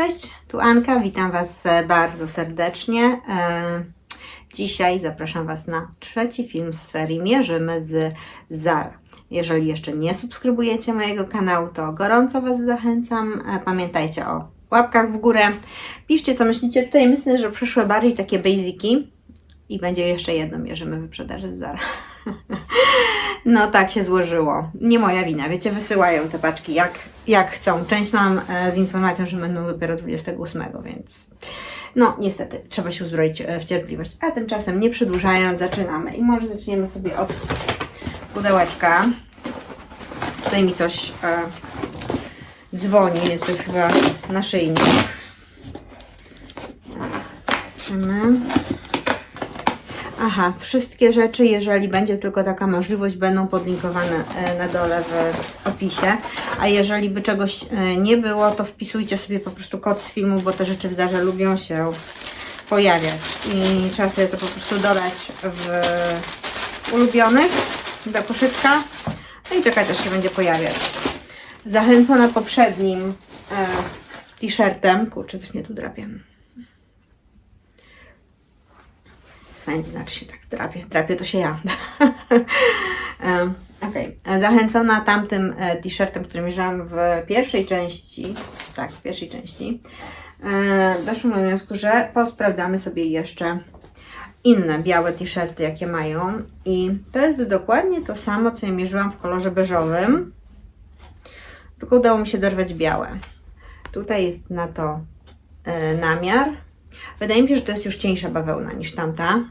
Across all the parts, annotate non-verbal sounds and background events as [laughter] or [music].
Cześć, tu Anka, witam Was e, bardzo serdecznie. E, Dzisiaj zapraszam Was na trzeci film z serii Mierzymy z Zara. Jeżeli jeszcze nie subskrybujecie mojego kanału, to gorąco Was zachęcam. E, Pamiętajcie o łapkach w górę. Piszcie, co myślicie. Tutaj myślę, że przyszły bardziej takie basiki. I będzie jeszcze jedno Mierzymy wyprzedaży z Zara. [laughs] No tak się złożyło. Nie moja wina, wiecie, wysyłają te paczki jak, jak chcą. Część mam e, z informacją, że będą dopiero 28, więc no niestety trzeba się uzbroić e, w cierpliwość. A tymczasem nie przedłużając, zaczynamy. I może zaczniemy sobie od pudełeczka. Tutaj mi coś e, dzwoni, więc to jest chyba naszyjnik. Zobaczymy. Aha, wszystkie rzeczy, jeżeli będzie tylko taka możliwość, będą podlinkowane e, na dole w opisie. A jeżeli by czegoś e, nie było, to wpisujcie sobie po prostu kod z filmu, bo te rzeczy w Zarze lubią się pojawiać. I trzeba sobie to po prostu dodać w ulubionych do koszyczka. No i czekać, aż się będzie pojawiać. Zachęcona poprzednim e, t-shirtem. Kurczę, coś mnie tu drapie. Wszędzie znaczy się tak drapie. Drapie to się ja. [laughs] Okej. Zachęcona tamtym e, t-shirtem, który mierzyłam w pierwszej części, tak, w pierwszej części, e, doszłam do wniosku, że posprawdzamy sobie jeszcze inne białe t-shirty, jakie mają. I to jest dokładnie to samo, co ja mierzyłam w kolorze beżowym, tylko udało mi się dorwać białe. Tutaj jest na to e, namiar. Wydaje mi się, że to jest już cieńsza bawełna niż tamta,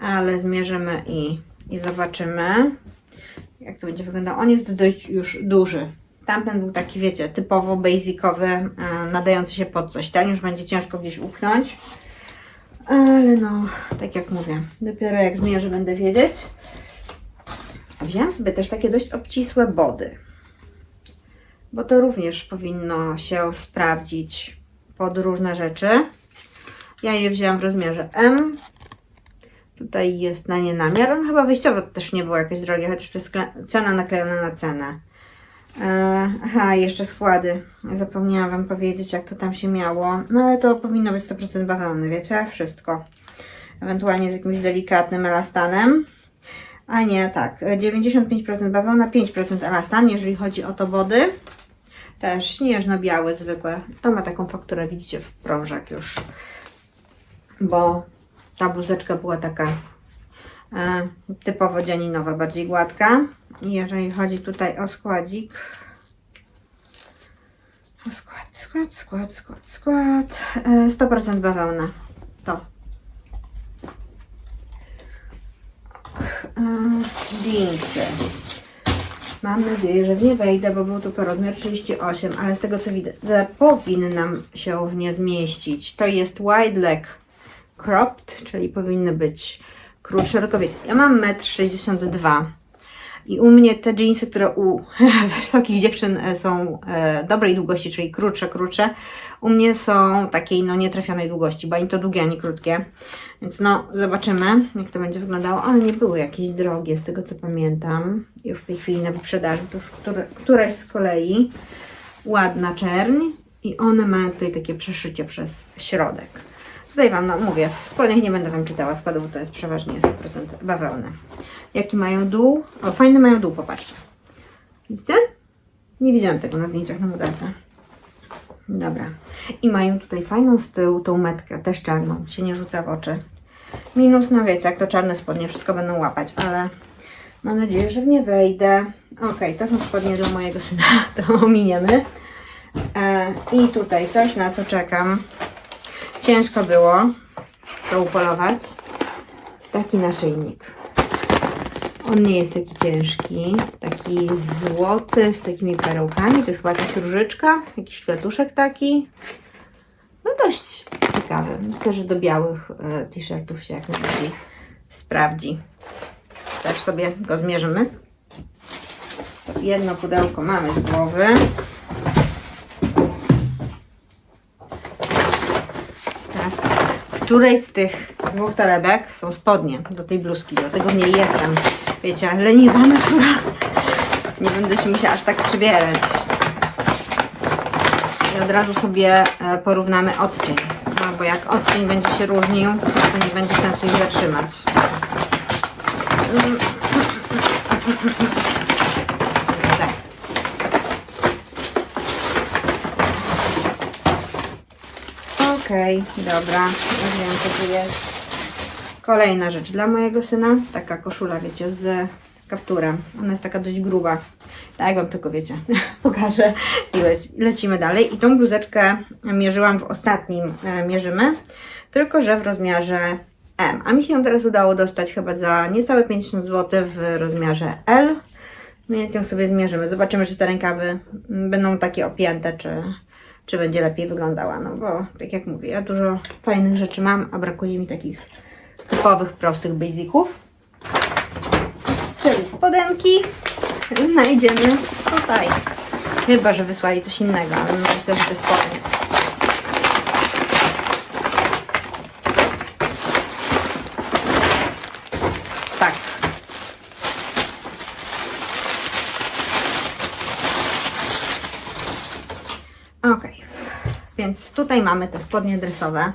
ale zmierzymy i, i zobaczymy, jak to będzie wyglądało. On jest dość już duży. Tamten był taki, wiecie, typowo basicowy, e, nadający się pod coś. Ten już będzie ciężko gdzieś upchnąć. Ale no, tak jak mówię, dopiero jak zmierzę będę wiedzieć. Wziąłem sobie też takie dość obcisłe body, bo to również powinno się sprawdzić pod różne rzeczy. Ja je wzięłam w rozmiarze M. Tutaj jest na nie namiar. On chyba wyjściowo też nie było jakieś drogie, chociaż to jest cena naklejona na cenę. E, aha, jeszcze składy. Zapomniałam Wam powiedzieć, jak to tam się miało. No ale to powinno być 100% bawełny, wiecie? Wszystko. Ewentualnie z jakimś delikatnym elastanem. A nie, tak. 95% bawełna, 5% elastan, jeżeli chodzi o to body. Też śnieżno-białe, zwykłe. To ma taką fakturę, widzicie, w prążek już. Bo ta bluzeczka była taka e, typowo dzianinowa, bardziej gładka. I jeżeli chodzi tutaj o składzik, o skład, skład, skład, skład, skład, e, 100% bawełna. To. Ok, e. Mam nadzieję, że w nie wejdę, bo był tylko rozmiar 38, ale z tego co widzę, powinnam się w nie zmieścić. To jest wide leg cropped, czyli powinny być krótsze, wiecie, ja mam 1,62 m i u mnie te jeansy, które u [laughs] wysokich dziewczyn e, są e, dobrej długości, czyli krótsze, krótsze, u mnie są takiej no nietrafionej długości, bo ani to długie, ani krótkie. Więc no, zobaczymy, jak to będzie wyglądało. One nie były jakieś drogie, z tego co pamiętam. Już w tej chwili na wyprzedaży, to już które, któraś z kolei ładna czerń i one mają tutaj takie przeszycie przez środek. Tutaj Wam, no mówię, w spodniach nie będę Wam czytała składu, bo to jest przeważnie 100% bawełny. Jaki mają dół? O, fajny mają dół, popatrzcie. Widzicie? Nie widziałam tego na zdjęciach na modelce. Dobra. I mają tutaj fajną z tyłu tą metkę, też czarną, się nie rzuca w oczy. Minus, no wiecie, jak to czarne spodnie, wszystko będą łapać, ale mam nadzieję, że w nie wejdę. Ok, to są spodnie dla mojego syna, [laughs] to ominiemy. E, I tutaj coś, na co czekam. Ciężko było to upolować. Taki naszyjnik. On nie jest taki ciężki, taki złoty z takimi perełkami. To jest chyba jakaś różyczka, jakiś kwiatuszek taki. No dość ciekawy. Myślę, że do białych e, t-shirtów się jak najbardziej sprawdzi. Też sobie go zmierzymy. Jedno pudełko mamy z głowy. Teraz tak. W której z tych dwóch torebek są spodnie do tej bluzki, dlatego w niej jestem. Wiecie, leniwa natura. Nie będę się musiała aż tak przybierać. i od razu sobie e, porównamy odcień. No bo jak odcień będzie się różnił, to nie będzie sensu ich zatrzymać. Tak. Okej, dobra. Ja wiem, co tu jest. Kolejna rzecz dla mojego syna. Taka koszula, wiecie, z kapturem. Ona jest taka dość gruba. Tak, wam tylko wiecie. [laughs] Pokażę i lec lecimy dalej. I tą bluzeczkę mierzyłam w ostatnim e, mierzymy, tylko że w rozmiarze M. A mi się ją teraz udało dostać chyba za niecałe 50 zł w rozmiarze L. Więc ją sobie zmierzymy. Zobaczymy, czy te rękawy mm, będą takie opięte, czy, czy będzie lepiej wyglądała. No bo, tak jak mówię, ja dużo fajnych rzeczy mam, a brakuje mi takich typowych, prostych basiców. Czyli spodenki znajdziemy tutaj. Chyba, że wysłali coś innego, ale myślę, że to jest spodnie. Tak. Ok, więc tutaj mamy te spodnie dresowe.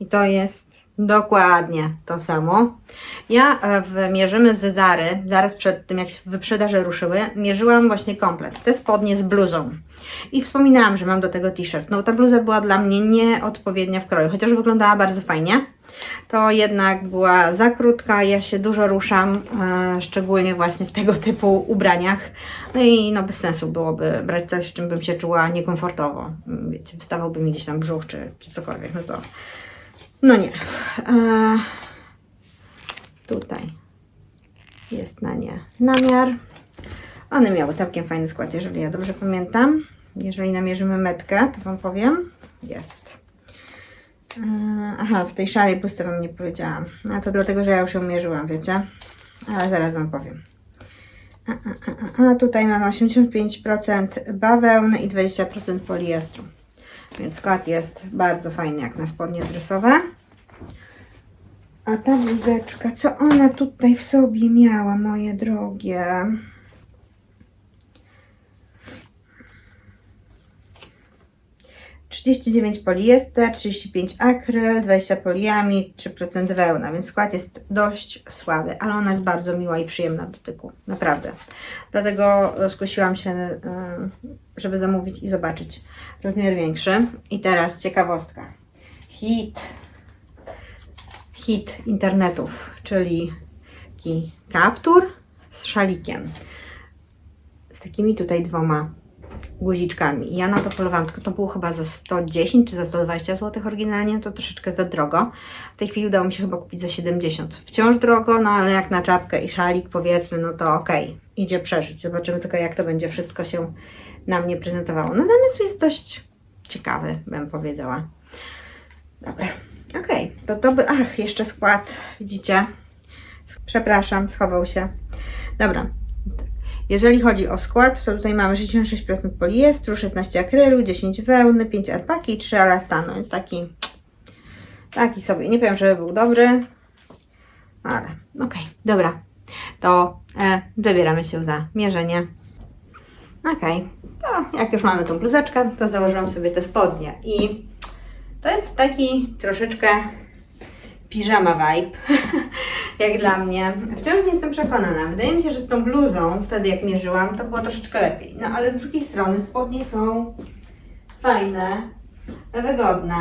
I to jest dokładnie to samo. Ja e, w mierzymy z Zary, zaraz przed tym jak się wyprzedaże ruszyły, mierzyłam właśnie komplet, te spodnie z bluzą. I wspominałam, że mam do tego t-shirt. No ta bluza była dla mnie nieodpowiednia w kroju, chociaż wyglądała bardzo fajnie. To jednak była za krótka, ja się dużo ruszam, e, szczególnie właśnie w tego typu ubraniach. No i no bez sensu byłoby brać coś, w czym bym się czuła niekomfortowo. Wiecie, wstawałby mi gdzieś tam brzuch czy, czy cokolwiek, no to no nie. E, tutaj jest na nie namiar. One miały całkiem fajny skład, jeżeli ja dobrze pamiętam. Jeżeli namierzymy metkę, to Wam powiem. Jest. E, aha, w tej szarej bluzce Wam nie powiedziałam. A to dlatego, że ja już ją mierzyłam, wiecie. Ale zaraz Wam powiem. A, a, a, a tutaj mamy 85% bawełny i 20% poliestru. Więc skład jest bardzo fajny jak na spodnie dresowe. A ta bluzeczka, co ona tutaj w sobie miała, moje drogie? Trzydzieści dziewięć poliester, 35 akryl, 20 poliamid, 3% wełna, więc skład jest dość słaby, ale ona jest bardzo miła i przyjemna w dotyku, naprawdę. Dlatego skusiłam się, żeby zamówić i zobaczyć rozmiar większy. I teraz ciekawostka. Hit hit internetów, czyli taki kaptur z szalikiem. Z takimi tutaj dwoma guziczkami. Ja na to polowałam, tylko to było chyba za 110 czy za 120 zł oryginalnie, to troszeczkę za drogo. W tej chwili udało mi się chyba kupić za 70. Wciąż drogo, no ale jak na czapkę i szalik powiedzmy, no to okej, okay, idzie przeżyć. Zobaczymy tylko jak to będzie wszystko się na mnie prezentowało. No zamysł jest dość ciekawy, bym powiedziała. Dobra. Okej, okay, to to by... Ach, jeszcze skład, widzicie? Przepraszam, schował się. Dobra. Jeżeli chodzi o skład, to tutaj mamy 66% poliestru, 16 akrylu, 10 wełny, 5 alpaki i 3 elastanu, więc taki taki sobie, nie powiem, żeby był dobry, ale okej, okay, dobra. To e, zabieramy się za mierzenie. Okej, okay. to jak już mamy tą bluzeczkę, to założyłam sobie te spodnie i to jest taki troszeczkę piżama vibe, [laughs] jak dla mnie. Wciąż nie jestem przekonana. Wydaje mi się, że z tą bluzą, wtedy jak mierzyłam, to było troszeczkę lepiej. No ale z drugiej strony spodnie są fajne, wygodne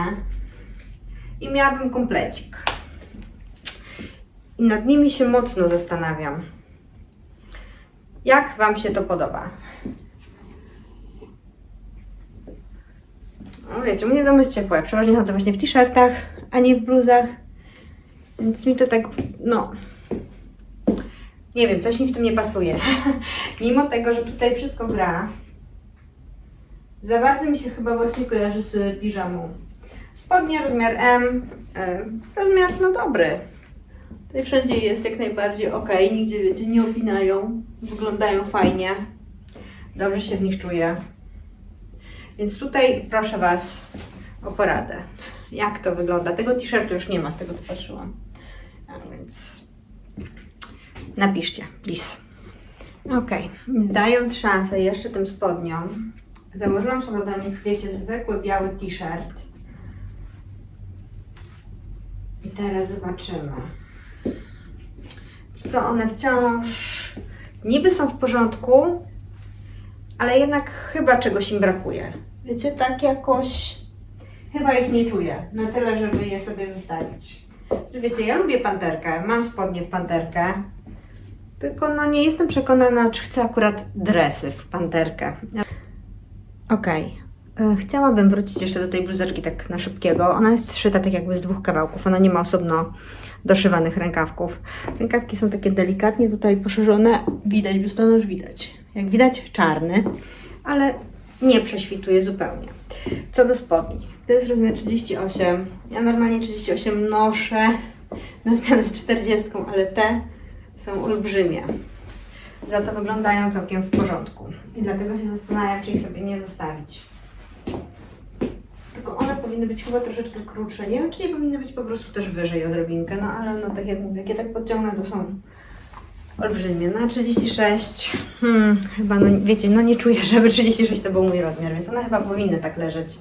i miałabym komplecik. I nad nimi się mocno zastanawiam. Jak Wam się to podoba? No wiecie, u mnie dom jest ciepły. Przeważnie chodzę właśnie w t-shirtach, a nie w bluzach. Więc mi to tak, no... Nie wiem, coś mi w tym nie pasuje. [laughs] Mimo tego, że tutaj wszystko gra, za bardzo mi się chyba właśnie kojarzy z piżamą. Spodnie rozmiar M, rozmiar no dobry. Tutaj wszędzie jest jak najbardziej ok, nigdzie wiecie, nie opinają, wyglądają fajnie. Dobrze się w nich czuję. Więc tutaj proszę Was o poradę. Jak to wygląda? Tego t-shirtu już nie ma z tego co patrzyłam. A więc napiszcie, please. Ok, dając szansę jeszcze tym spodniom, Założyłam sobie do nich, wiecie, zwykły biały t-shirt. I teraz zobaczymy. Co one wciąż niby są w porządku, ale jednak chyba czegoś im brakuje. Wiecie, tak jakoś chyba ich nie czuję na tyle, żeby je sobie zostawić. Wiecie, ja lubię panterkę, mam spodnie w panterkę, tylko no nie jestem przekonana, czy chcę akurat dresy w panterkę. Okej. E, Chciałabym wrócić jeszcze do tej bluzeczki tak na szybkiego. Ona jest szyta tak jakby z dwóch kawałków. Ona nie ma osobno doszywanych rękawków. Rękawki są takie delikatnie tutaj poszerzone. Widać, biustonosz widać. Jak widać czarny, ale nie prześwituje zupełnie. Co do spodni. To jest rozmiar 38. Ja normalnie 38 noszę na zmianę z 40, ale te są olbrzymie. Za to wyglądają całkiem w porządku. I dlatego się zastanawiam, czy ich sobie nie zostawić. Tylko one powinny być chyba troszeczkę krótsze. Nie wiem, czy nie powinny być po prostu też wyżej odrobinkę, no ale no tak jak mówię, jak je tak podciągnę, to są olbrzymie. No a 36, hmm, chyba, no wiecie, no nie czuję, [laughs] żeby 36 to był mój rozmiar, więc one chyba powinny tak leżeć.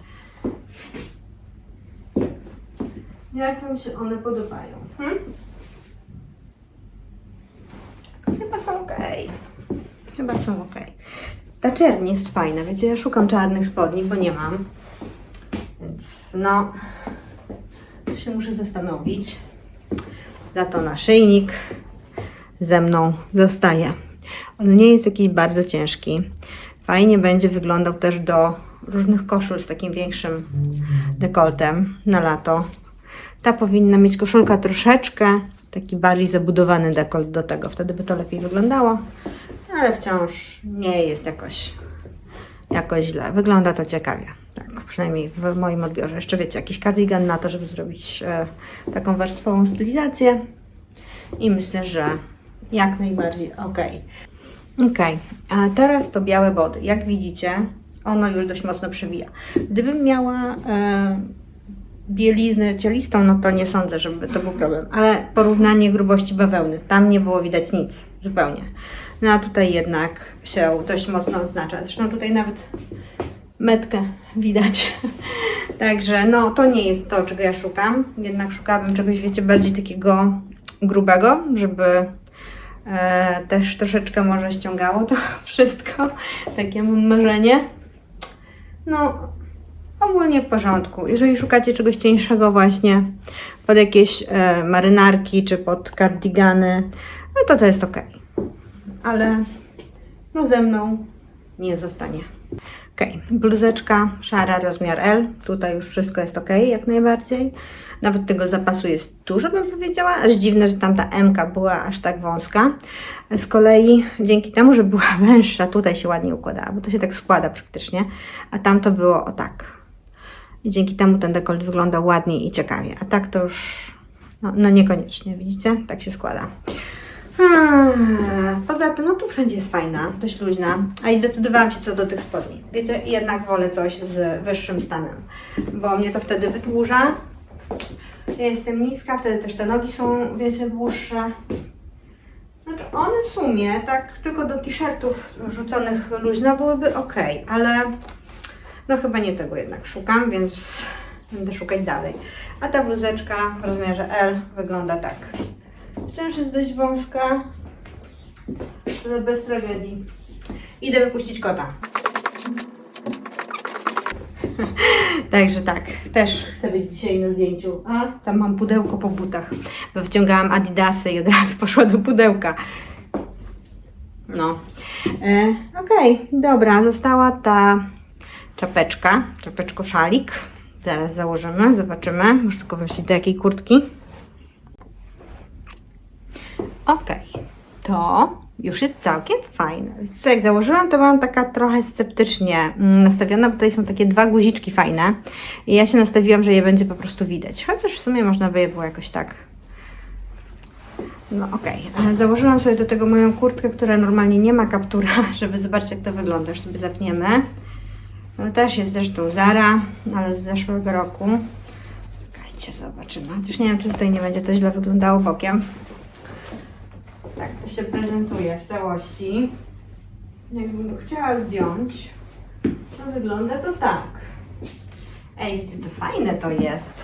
Jak mi się one podobają? Hmm? Chyba są ok. Chyba są ok. Ta czerń jest fajna, wiecie, ja szukam czarnych spodni, bo nie mam. Więc no, się muszę zastanowić. Za to naszyjnik ze mną zostaje. On nie jest jakiś bardzo ciężki. Fajnie będzie wyglądał też do różnych koszul z takim większym dekoltem na lato. Ta powinna mieć koszulka troszeczkę taki bardziej zabudowany dekolt do tego, wtedy by to lepiej wyglądało, ale wciąż nie jest jakoś, jakoś źle. Wygląda to ciekawie, tak, przynajmniej w moim odbiorze. Jeszcze wiecie, jakiś kardigan na to, żeby zrobić e, taką warstwową stylizację i myślę, że jak najbardziej ok. Ok, a teraz to białe body. Jak widzicie, ono już dość mocno przewija. Gdybym miała e, bieliznę cielistą, no to nie sądzę, żeby to był problem. Ale porównanie grubości bawełny, tam nie było widać nic zupełnie. No a tutaj jednak się dość mocno odznacza. Zresztą tutaj nawet metkę widać. [laughs] Także no to nie jest to, czego ja szukam. Jednak szukałabym czegoś, wiecie, bardziej takiego grubego, żeby e, też troszeczkę może ściągało to [laughs] wszystko. Takie marzenie. No, ogólnie w porządku. Jeżeli szukacie czegoś cieńszego właśnie pod jakieś e, marynarki czy pod kardigany, no to to jest ok. Ale no ze mną nie zostanie. Ok, bluzeczka szara, rozmiar L. Tutaj już wszystko jest ok, jak najbardziej. Nawet tego zapasu jest dużo, bym powiedziała. Aż dziwne, że tamta M była aż tak wąska. Z kolei dzięki temu, że była [laughs] węższa, tutaj się ładnie układała, bo to się tak składa praktycznie, a tam to było o tak. I dzięki temu ten dekolt wyglądał ładniej i ciekawie. A tak to już, no, no niekoniecznie, widzicie? Tak się składa. Poza tym, no tu wszędzie jest fajna, dość luźna. A i zdecydowałam się co do tych spodni. Wiecie, jednak wolę coś z wyższym stanem, bo mnie to wtedy wydłuża. Ja jestem niska, wtedy też te nogi są, wiecie, dłuższe. Znaczy one w sumie, tak tylko do t-shirtów rzuconych luźno byłyby ok, ale no chyba nie tego jednak szukam, więc będę szukać dalej. A ta bluzeczka w rozmiarze L wygląda tak. Wciąż jest dość wąska, ale bez tragedii. Idę wypuścić kota. [laughs] Także tak, też chcę być dzisiaj na zdjęciu. A, tam mam pudełko po butach, bo wciągałam adidasy i od razu [laughs] poszła do pudełka. No. E, Okej, dobra, została ta czapeczka, czapeczko szalik. Zaraz założymy, zobaczymy. Muszę tylko wymyślić do jakiej kurtki. Okej, to już jest całkiem fajne. Co, jak założyłam, to byłam taka trochę sceptycznie mm, nastawiona, bo tutaj są takie dwa guziczki fajne. I ja się nastawiłam, że je będzie po prostu widać. Chociaż w sumie można by je było jakoś tak no okej, założyłam sobie do tego moją kurtkę, która normalnie nie ma kaptura, [laughs] żeby zobaczyć jak to wygląda. Już sobie zapniemy. No też jest zresztą Zara, ale z zeszłego roku. Czekajcie, zobaczymy. Chociaż nie wiem, czy tutaj nie będzie to źle wyglądało bokiem. Tak to się prezentuje w całości. Jakbym go chciała zdjąć, No wygląda to tak. Ej, wiecie co fajne to jest?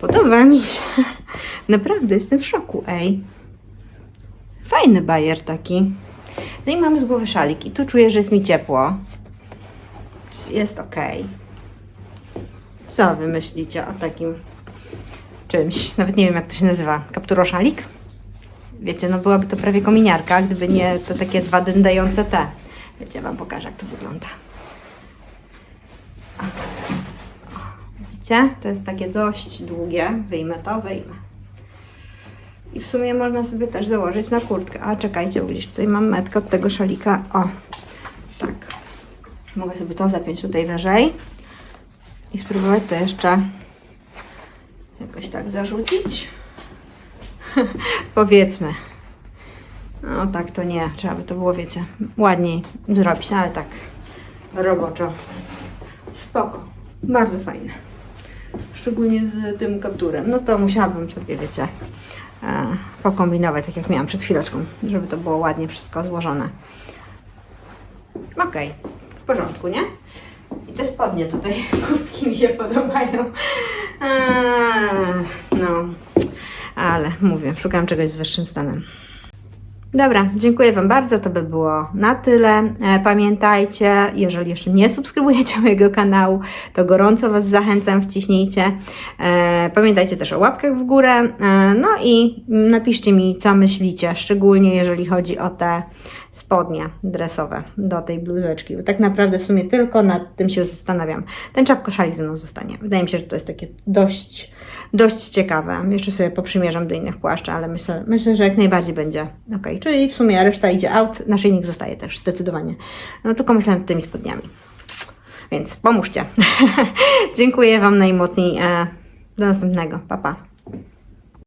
Podoba mi się. [laughs] Naprawdę jestem w szoku, ej. Fajny bajer taki. No i mam z głowy szalik i tu czuję, że jest mi ciepło. Jest ok. Co wy myślicie o takim czymś? Nawet nie wiem, jak to się nazywa. Kapturoszalik? Wiecie, no byłaby to prawie kominiarka, gdyby nie to takie dwa dędające te. Wiecie, wam pokażę, jak to wygląda. Widzicie? To jest takie dość długie. Wyjmę to, wyjmę. I w sumie można sobie też założyć na kurtkę. A czekajcie, bo gdzieś tutaj mam metkę od tego szalika. O, tak. Mogę sobie to zapiąć tutaj wyżej i spróbować to jeszcze jakoś tak zarzucić. [laughs] Powiedzmy. No tak to nie, trzeba by to było, wiecie, ładniej zrobić, ale tak roboczo. Spoko, bardzo fajne. Szczególnie z tym kapturem. No to musiałabym sobie, wiecie, e, pokombinować, tak jak miałam przed chwileczką, żeby to było ładnie wszystko złożone. Okej, w porządku, nie? I te spodnie tutaj, [laughs] kurtki mi się podobają. Eee, no, ale mówię, szukam czegoś z wyższym stanem. Dobra, dziękuję Wam bardzo. To by było na tyle. E, Pamiętajcie, jeżeli jeszcze nie subskrybujecie [laughs] mojego kanału, to gorąco Was zachęcam, wciśnijcie. E, Pamiętajcie też o łapkach w górę. E, No i napiszcie mi, co myślicie, szczególnie jeżeli chodzi o te spodnie dresowe do tej bluzeczki, bo tak naprawdę w sumie tylko nad tym się zastanawiam. Ten czapkoszalik ze mną zostanie. Wydaje mi się, że to jest takie dość, dość ciekawe. Jeszcze sobie poprzymierzam do innych płaszczy, ale myślę, myślę, że jak najbardziej będzie ok. Czyli w sumie reszta idzie out, naszyjnik zostaje też zdecydowanie. No tylko myślę nad tymi spodniami. Więc pomóżcie. [laughs] Dziękuję Wam najmocniej. E, Do następnego. Pa, pa.